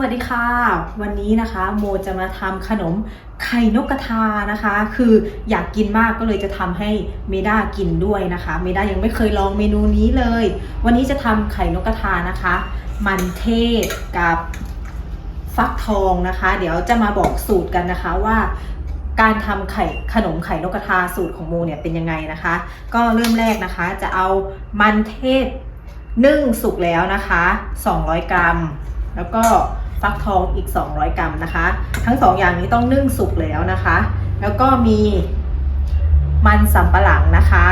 วัสดีค่ะ วันนี้นะคะโมจะมาทำขนมไข่นกกระทานะคะ คืออยากกินมากก็เลยจะทำให้เมด้ากินด้วยนะคะ เมด้ายังไม่เคยลองเมนูนี้เลย วันนี้จะทำไข่นกกระทานะคะ มันเทศกับฟักทองนะคะ เดี๋ยวจะมาบอกสูตรกันนะคะว่า การทำไข่ขนมไข่นกกระทาสูตรของโมเนี่ยเป็นยังไงนะคะ ก็เริ่มแรกนะคะจะเอามันเทศนึ่งสุกแล้วนะคะ 200 กรัม แล้วก็ ฟักทองอีก 200 กรัมนะคะ ทั้งสองอย่างนี้ต้องนึ่งสุกแล้วนะคะ แล้วก็มีมันสำปะหลังนะคะ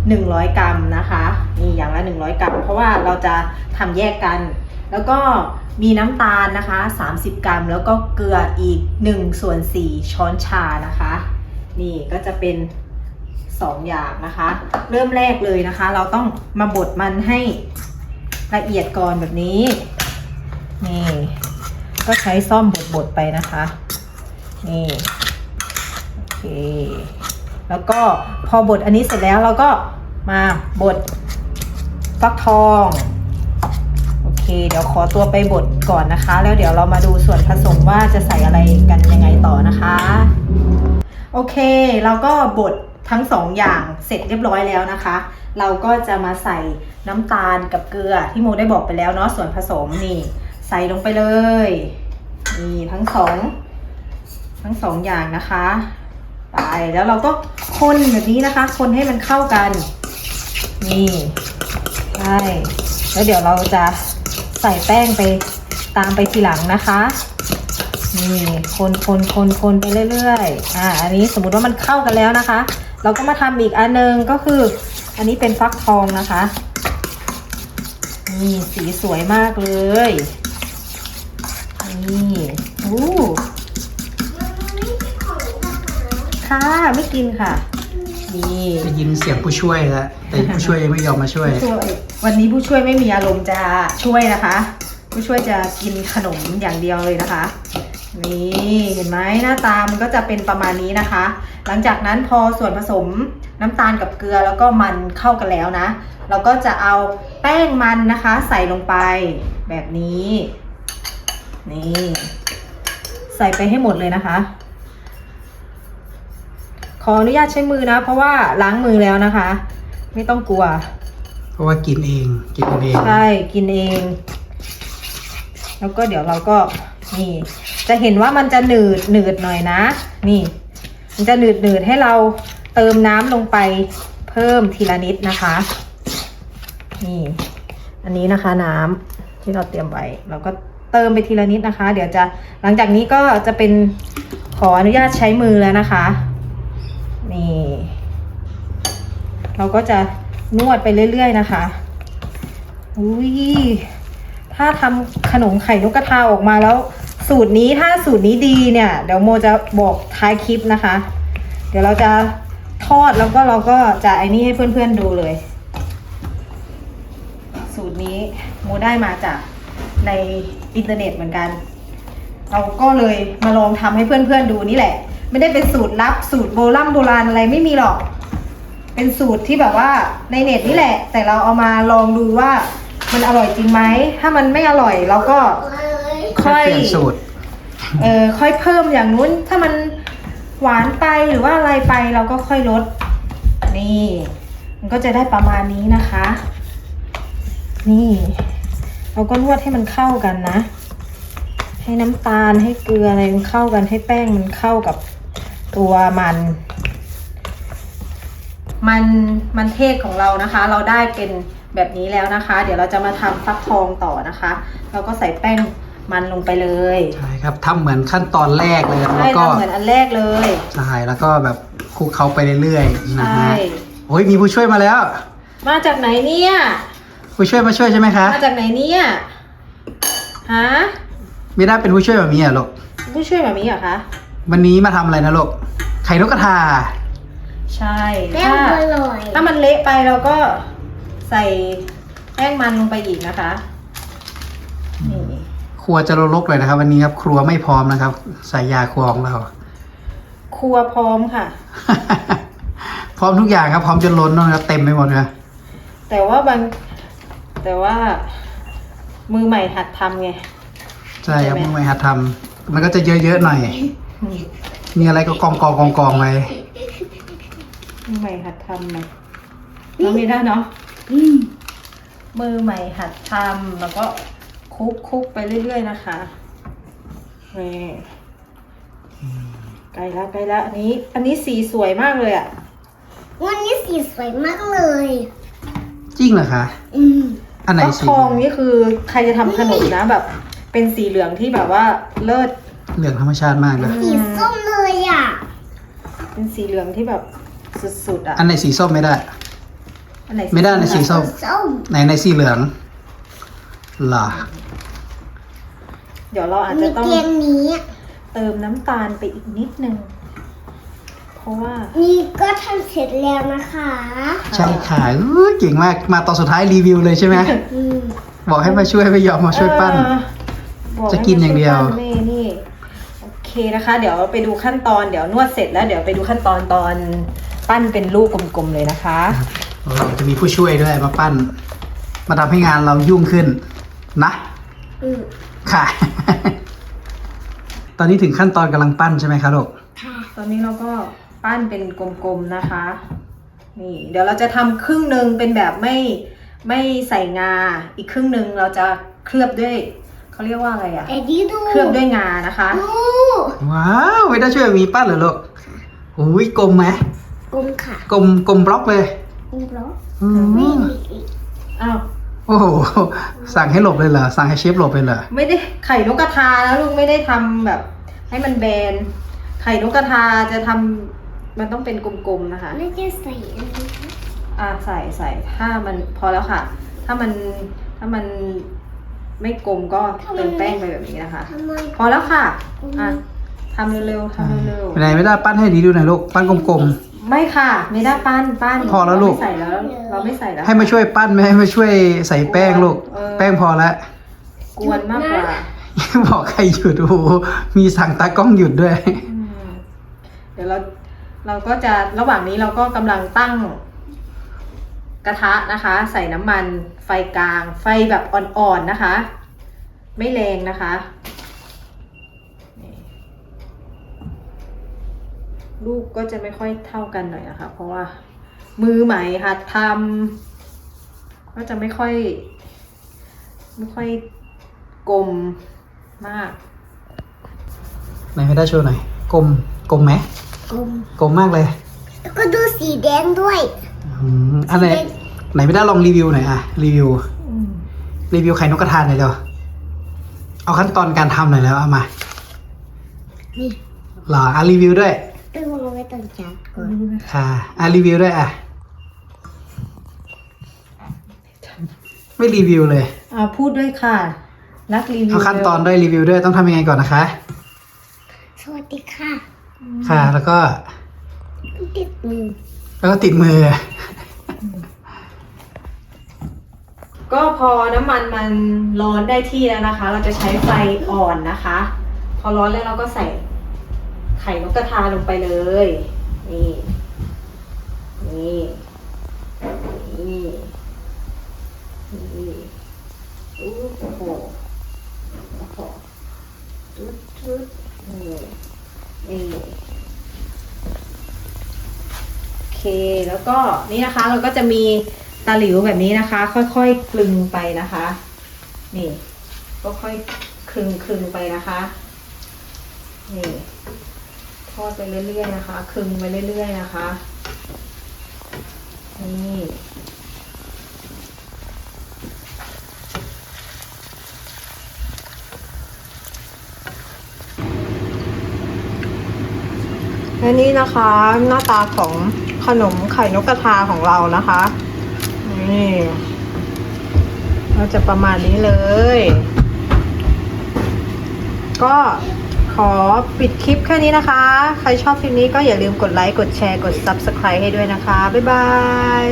100 กรัมนะคะนี่อย่างละ 100 กรัม เพราะว่าเราจะทำแยกกัน แล้วก็มีน้ำตาลนะคะ 30 กรัม แล้วก็เกลืออีก1ส่วน4ช้อนชานะคะ นี่ก็จะเป็น 2 อย่างนะคะ เริ่มแรกเลยนะคะ เราต้องมาบดมันให้ละเอียดก่อนแบบนี้ นี่ ก็ใช้ซ่อมบดๆไปนะคะ นี่โอเคแล้วก็พอบดอันนี้เสร็จแล้วเราก็มาบดฟักทองโอเค เดี๋ยวขอตัวไปบดก่อนนะคะ แล้วเดี๋ยวเรามาดูส่วนผสมว่าจะใส่อะไรกันยังไงต่อนะคะ โอเค เราก็บดทั้งสองอย่างเสร็จเรียบร้อยแล้วนะคะ เราก็จะมาใส่น้ำตาลกับเกลือที่โมได้บอกไปแล้วเนาะส่วนผสมนี่ ใส่ลงไปเลยนี่ทั้งสองทั้งสองอย่างนะคะไปแล้วเราก็คนแบบนี้นะคะ คนให้มันเข้ากัน นี่ใช่แล้วเดี๋ยวเราจะใส่แป้งไปตามไปทีหลังนะคะนี่คนคนคนคนไปเรื่อยๆอ่าอันนี้สมมุติว่ามันเข้ากันแล้วนะคะ เราก็มาทำอีกอันหนึงก็คือ อันนี้เป็นฟักทองนะคะนี่สีสวยมากเลย นี่อู้ค่ะไม่กินค่ะ นี่ได้ยินเสียงผู้ช่วยแล้วแต่ผู้ช่วยยังไม่ยอมมาช่วย ผู้ช่วยวันนี้ผู้ช่วยไม่มีอารมณ์จะช่วยนะคะ ผู้ช่วยจะกินขนมอย่างเดียวเลยนะคะ นี่เห็นไหมหน้าตามันก็จะเป็นประมาณนี้นะคะ หลังจากนั้นพอส่วนผสมน้ำตาลกับเกลือแล้วก็มันเข้ากันแล้วนะ เราก็จะเอาแป้งมันนะคะ ใส่ลงไปแบบนี้ นี่ ใส่ไปให้หมดเลยนะคะ ขออนุญาตใช้มือนะ เพราะว่าล้างมือแล้วนะคะ ไม่ต้องกลัว เพราะว่ากินเองกินเองใช่กินเอง แล้วก็เดี๋ยวเราก็นี่ จะเห็นว่ามันจะหนืดหนืดหน่อยนะ นี่ มันจะหนืดหนืดให้เราเติมน้ำลงไปเพิ่มทีละนิดนะคะ นี่ อันนี้นะคะน้ำที่เราเตรียมไว้เราก็ เติมไปทีละนิดนะคะ เดี๋ยวจะหลังจากนี้ก็จะเป็นขออนุญาตใช้มือแล้วนะคะ นี่ เราก็จะนวดไปเรื่อยๆนะคะ อุ้ยถ้าทำขนมไข่นกกระทาออกมาแล้ว สูตรนี้ถ้าสูตรนี้ดีเนี่ย เดี๋ยวโมจะบอกท้ายคลิปนะคะ เดี๋ยวเราจะทอดแล้วก็เราก็จะไอ้นี่ให้เพื่อนๆดูเลย สูตรนี้โมได้มาจากใน อินเทอร์เน็ตเหมือนกัน เราก็เลยมาลองทำให้เพื่อนๆดูนี่แหละ ไม่ได้เป็นสูตรลับสูตรโบราณโบราณอะไรไม่มีหรอก เป็นสูตรที่แบบว่าในเน็ตนี่แหละ แต่เราเอามาลองดูว่ามันอร่อยจริงไหม ถ้ามันไม่อร่อยเราก็ค่อยเปลี่ยนสูตร เออค่อยเพิ่มอย่างนู้น ถ้ามันหวานไปหรือว่าอะไรไปเราก็ค่อยลด นี่ มันก็จะได้ประมาณนี้นะคะ นี่ เราก็นวดให้มันเข้ากันนะ ให้น้ำตาลให้เกลืออะไรมันเข้ากันให้แป้งมันเข้ากับตัวมัน มันมันเทศของเรานะคะ เราได้เป็นแบบนี้แล้วนะคะ เดี๋ยวเราจะมาทำฟักทองต่อนะคะ เราก็ใส่แป้งมันลงไปเลยใช่ครับทำเหมือนขั้นตอนแรกเลยใช่แล้วก็ทำเหมือนอันแรกเลยใช่แล้วก็แบบคลุกเขาไปเรื่อยๆนะใช่ฮะโอ้ยมีผู้ช่วยมาแล้ว มาจากไหนเนี่ย ผู้ช่วยมาช่วยใช่ไหมคะ มาจากไหนเนี่ยฮะไม่ได้เป็นผู้ช่วยแบบนี้อะลูกผู้ช่วยแบบนี้เหรอคะ วันนี้มาทำอะไรนะลูก ไข่นกกระทา ใช่แป้งถ้าอร่อยถ้ามันเละไปเราก็ใส่แป้งมันลงไปอีกนะคะ นี่ครัวจะรกๆเลยนะครับ วันนี้ครับ ครัวไม่พร้อมนะครับใส่ยาครัวของเรา ครัวพร้อมค่ะ พร้อมทุกอย่างครับ พร้อมจนล้นนะครับ เต็มไปหมดเลยแต่ว่าบาง แต่ว่า มือใหม่หัดทำไง ใช่ครับไหม มือใหม่หัดทำมันก็จะเยอะๆหน่อยอืมมีอะไรก็กองกองกองกองๆไว้มือใหม่หัดทำนะเราไม่ได้เนาะอืมมือใหม่หัดทำแล้วก็คลุกคลุกไปเรื่อยๆนะคะนี่ใกล้แล้วใกล้แล้วอันนี้ อันนี้สีสวยมากเลยอะวันนี้สีสวยมากเลย จริงเหรอคะ อืม อันไหนฟักสีทองนี่คือใครจะทำขนมนะแบบ เป็นสีเหลืองที่แบบว่าเลิศเหลืองธรรมชาติมากเลยสีส้มเลยอะ เป็นสีเหลืองที่แบบสุดๆอะอันไหนสีส้มไม่ได้ อันไหนไม่ได้อันไหนสีส้ม ส้มไหนในสีเหลืองเหรอเดี๋ยวเราอาจมีจะต้องเตียงนี้ เติมน้ำตาลไปอีกนิดนึงเพ ราะว่า นี่ก็ทำเสร็จแล้วนะคะใช่ค่ะอู้เก่งมากมาตอนสุดท้ายรีวิวเลยใช่ไหมอืมบอกให้มาช่วยไม่ยอมมาช่วยปั้น เออบอกจะกินอย่างเดียวให้มาช่ปั้นนี่นี่โอเคนะคะ เดี๋ยวไปดูขั้นตอนเดี๋ยวนวดเสร็จแล้วเดี๋ยวไปดูขั้นตอนตอนปั้นเป็นลูกกลมๆเลยนะคะ เราจะมีผู้ช่วยด้วยมาปั้น มาทำให้งานเรายุ่งขึ้นนะอืมค่ะ ตอนนี้ถึงขั้นตอนกำลังปั้นใช่ไหมคะลูก ค่ะ ตอนนี้เราก็ ปั้นเป็นกลมๆนะคะ นี่เดี๋ยวเราจะทำครึ่งหนึ่งเป็นแบบไม่ไม่ใส่งา อีกครึ่งหนึ่งเราจะเคลือบด้วยเขาเรียกว่าอะไรอะแต่ดีดูเคลือบด้วยงานะคะ ดูว้าวไม่ได้ช่วยมีปั้นเหรอลูกอุ้ยกลมไหมกลมค่ะกลมกลมบล็อกเลยกลมแล้วอืไม่มมีอีกอ้าวโอ้โหสั่งให้หลบเลยเหรอสั่งให้เชฟหลบเลยเหรอไม่ได้ไข่นกกระทาแล้วลูกไม่ได้ทำแบบ ให้มันแบน ไข่นกกระทาจะทำ มันต้องเป็นกลมๆนะคะ ไม่จะใส่อันนี้ค่ะอ่าใส่ใส่ถ้ามันพอแล้วค่ะ ถ้ามันถ้ามันไม่กลมก็เติมแป้งไปแบบนี้นะคะ ทำไมพอแล้วค่ะอะทำเร็วๆทำเร็วไหนไม่ได้ปั้นให้ดีดูหน่อยลูกปั้นกลม ๆ ไม่ค่ะ ไม่ได้ปั้นปั้นพอแล้วลูก เราไม่ใส่แล้วเราไม่ใส่แล้วๆ ให้มาช่วยปั้นไม่ให้มาช่วยใส่แป้งลูกเออแป้งพอแล้ว กวนมากกว่าบอกใครหยุดโอ้โหมีสั่งตากล้องหยุดด้วย อืมเดี๋ยวเรา เราก็จะระหว่างนี้เราก็กำลังตั้งกระทะนะคะ ใส่น้ำมันไฟกลาง ไฟแบบอ่อนๆนะคะ ไม่แรงนะคะลูกก็จะไม่ค่อยเท่ากันหน่อยนะคะ เพราะว่ามือใหม่หัดทำก็จะไม่ค่อย ไม่ค่อยกลมมากไหนไม่ได้โชว์หน่อยกลมกลมไหม กลมกลมมากเลย แล้วก็ดูสีแดงด้วยอืมอันไหนไหนไม่ได้ลองรีวิวหน่อยอะรีวิวอืมรีวิวไข่นกกระทาหน่อยเดี๋ยวเอาขั้นตอนการทำหน่อยแล้วเอามานี่เหรออะรีวิวด้วยต้องลงไว้ตรงจานก่อนค่ะอะรีวิวด้วยอะไม่รีวิวเลยอ่าพูดด้วยค่ะ รักรีวิวเอาขั้นตอนด้วยรีวิวด้วยต้องทำยังไงก่อนนะคะ สวัสดีค่ะ ค่ะ แล้วก็ ติดมือแล้วก็ติดมือ ก็พอน้ำมันมันร้อนได้ที่แล้วนะคะ เราจะใช้ไฟอ่อนนะคะ พอร้อนแล้วเราก็ใส่ไข่นกกระทาลงไปเลย นี่ นี่ นี่ นี่โอ้โหโอ้โหจุดจุดนี่ นี่โอเคแล้วก็นี่นะคะ เราก็จะมีตาหลิวแบบนี้นะคะ ค่อยๆคลึงไปนะคะ นี่ก็ค่อยคลึงคลึงไปนะคะนี่ทอดไปเรื่อยๆนะคะ คลึงไปเรื่อยๆนะคะนี่ และนี่นะคะหน้าตาของขนมไข่นกกระทาของเรานะคะ นี่เราจะประมาณนี้เลย ก็ขอปิดคลิปแค่นี้นะคะ ใครชอบคลิปนี้ก็อย่าลืมกดไลค์ กดแชร์ กด Subscribe ให้ด้วยนะคะ บ๊ายบาย